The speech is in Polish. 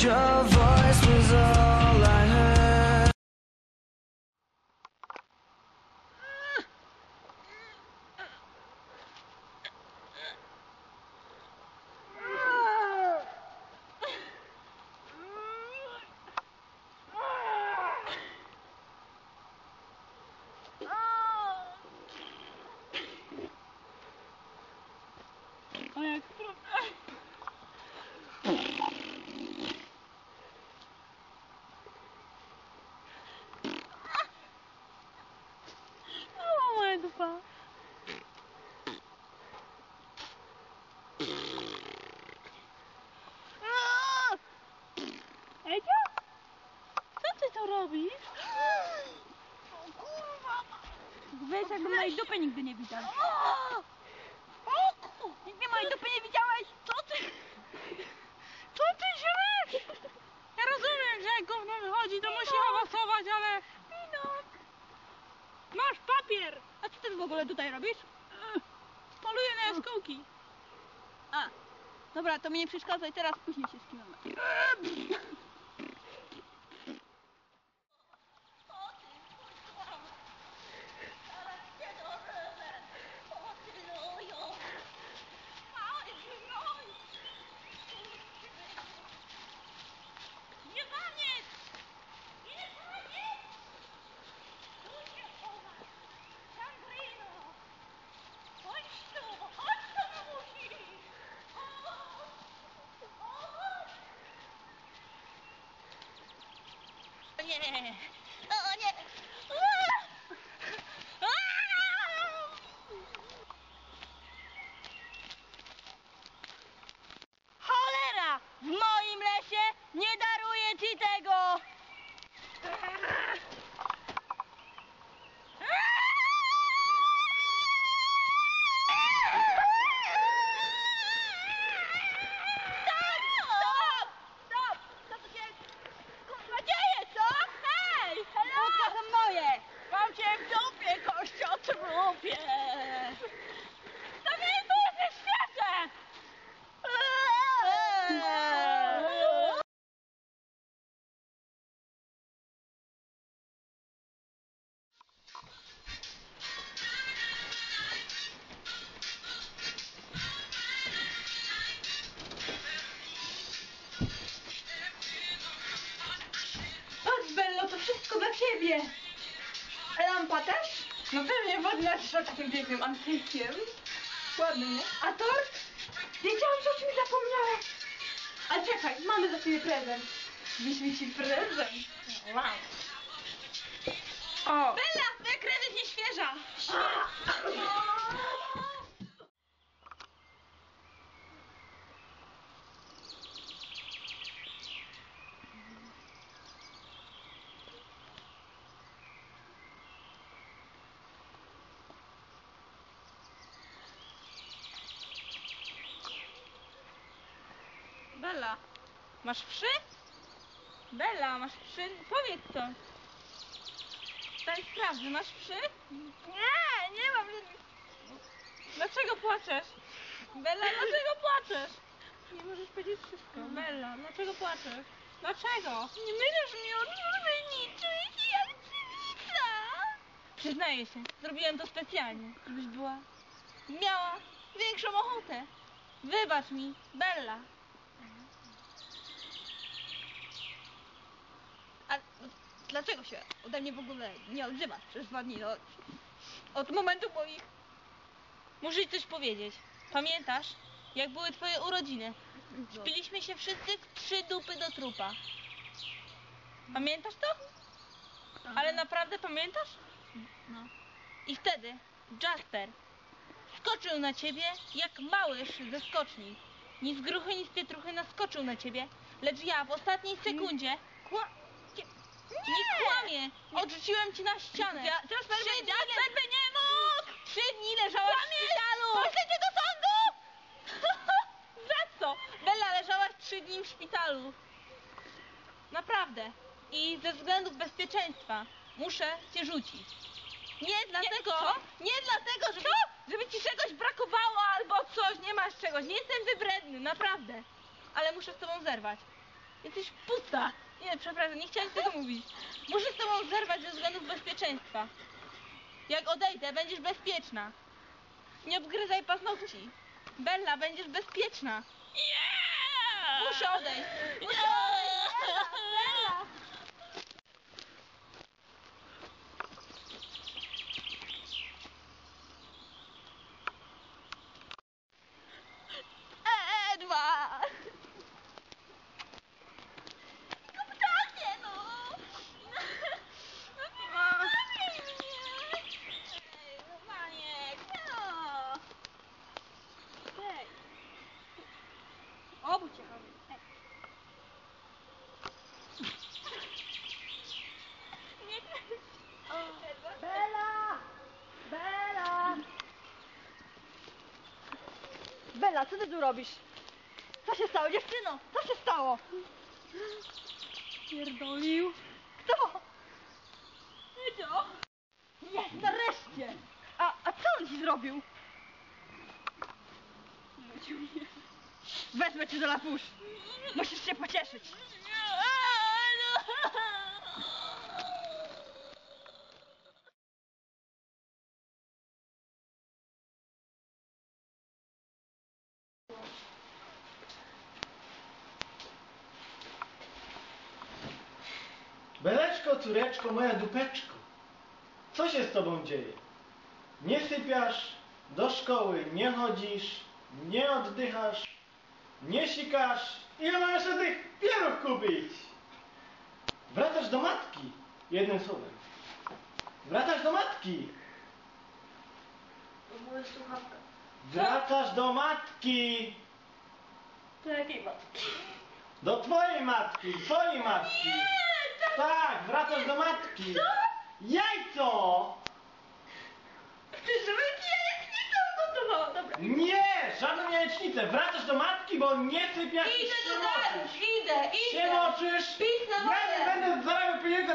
Your voice was all Dupa. Edzio? Co ty tu robisz? O kurwa! Weź, jak mojej dupy nigdy nie widział. Nigdy mojej dupy nie widziałeś? Co ty? Co ty źle? Ja rozumiem, że jak gówno wychodzi, to musi awansować, ale... Pinok! Masz papier! A ty w ogóle tutaj robisz? Poluję na jaskółki. A, dobra, to mi nie przeszkadzaj, teraz później się skinamy. O Też? No pewnie wodna z takim pięknym antykiem. Ładny, nie? A tort? Wiedziałam, że o czymś zapomniałam. A czekaj, mamy dla ciebie prezent. Wyślij ci prezent. Wow. O. Bella, twoja krew jest nieświeża! Bella, masz wszy? Bella, masz wszy? Powiedz to. Daj sprawdzę, masz wszy? Nie, nie mam żadnych. Dlaczego płaczesz? Bella, dlaczego płaczesz? Nie możesz powiedzieć wszystko. Bella, dlaczego płaczesz? Dlaczego? Nie będziesz mi odwrócić jak cywica. Przyznaję się, zrobiłem to specjalnie, żebyś była... Miała większą ochotę. Wybacz mi, Bella. A dlaczego się ode mnie w ogóle nie odzywasz przez dwa dni? No, od momentu moich... Muszę ci coś powiedzieć. Pamiętasz, jak były twoje urodziny? Spiliśmy się wszyscy w trzy dupy do trupa. Pamiętasz to? Ale naprawdę pamiętasz? No. I wtedy Jasper skoczył na ciebie jak małyż ze skoczni. Ni z gruchy, ni z pietruchy naskoczył na ciebie, lecz ja w ostatniej sekundzie... Kła... Nie, kłamie! Odrzuciłem ci na ścianę. Ja, Jasper, Trzy dni by nie mógł! Trzy dni leżałaś w szpitalu! Poszliście do sądu! Za co? Bella, leżałaś trzy dni w szpitalu. Naprawdę. I ze względów bezpieczeństwa muszę cię rzucić. Nie dlatego, nie dlatego, żeby, żeby ci czegoś brakowało albo coś, nie masz czegoś. Nie jestem wybredny, naprawdę. Ale muszę z tobą zerwać. Jesteś pusta. Nie, przepraszam, nie chciałem tego mówić. Tobą zerwać ze względów bezpieczeństwa. Jak odejdę, będziesz bezpieczna. Nie obgryzaj paznokci. Bella, będziesz bezpieczna. Muszę odejść. Muszę odejść. Bella, Bella. Edward! Kapitanie, no! No nie zostawiaj mnie! Ej, Maniek, no! Ej! Obudź się, chodź. Ej. Nie Bela! Bela! Co ty tu robisz? Co się stało, dziewczyno? Co się stało? Pierdolił. Kto? Edzio! Jest, nareszcie! A, a co on ci zrobił? Wezmę cię do lapusz. Musisz się pocieszyć. Beleczko, córeczko, moja dupeczko, co się z tobą dzieje? Nie sypiasz, do szkoły nie chodzisz, nie oddychasz, nie sikasz. Ile mam jeszcze tych pierów kupić? Wracasz do matki, jednym słowem. Wracasz do matki. To moja słuchawka. Wracasz do matki. To jakiej matki? Do twojej matki, twojej matki. Tak, wracasz do matki. Jajco! Ty żeby jajek nie tam gotowała, dobra. Nie, żadną jajecznicę. Wracasz do matki, bo nie sypiasz i Idę się do moczysz. domu! Idę, Się idę! moczysz. Pis na Ja nie wodę. będę zarabiał pieniędzy